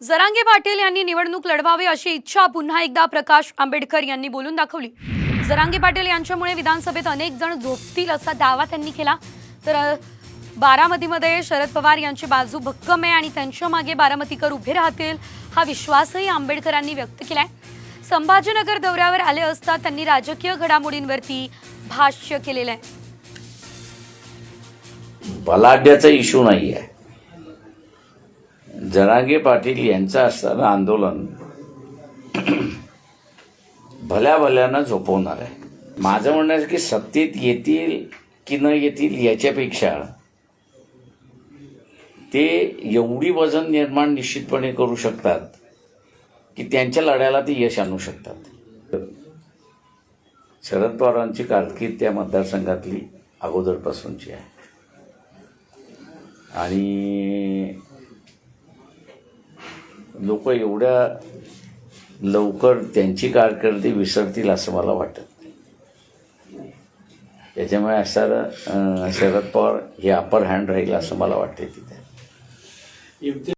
जरांगे पाटील यांनी निवडणूक लढवावी अशी इच्छा पुन्हा एकदा प्रकाश आंबेडकर यांनी बोलून दाखवली. जरांगे पाटील यांच्यामुळे विधानसभेत अनेक जण झोपतील असा दावा त्यांनी केला. तर बारामतीमध्ये शरद पवार यांची बाजू भक्कम आहे आणि त्यांच्या मागे बारामतीकर उभे राहतील हा विश्वासही आंबेडकरांनी व्यक्त केलाय. संभाजीनगर दौऱ्यावर आले असता त्यांनी राजकीय घडामोडींवरती भाष्य केलेलं आहे. बलाढ्याचा इशू नाही आहे जनागे पाटील यांचं असताना आंदोलन भल्या भल्यानं झोपवणार आहे. माझं म्हणणं आहे की सत्तेत येतील की न येतील याच्यापेक्षा ते एवढी वजन निर्माण निश्चितपणे करू शकतात की त्यांच्या लढ्याला ते यश आणू शकतात. शरद पवारांची कारकीर्द त्या मतदारसंघातली अगोदरपासूनची आहे. आणि लोक एवढ्या लवकर त्यांची कारकिर्दी विसरतील असं मला वाटत नाही. त्याच्यामुळे असं शरद पवार हे अपर हँड राहील असं मला वाटते तिथे.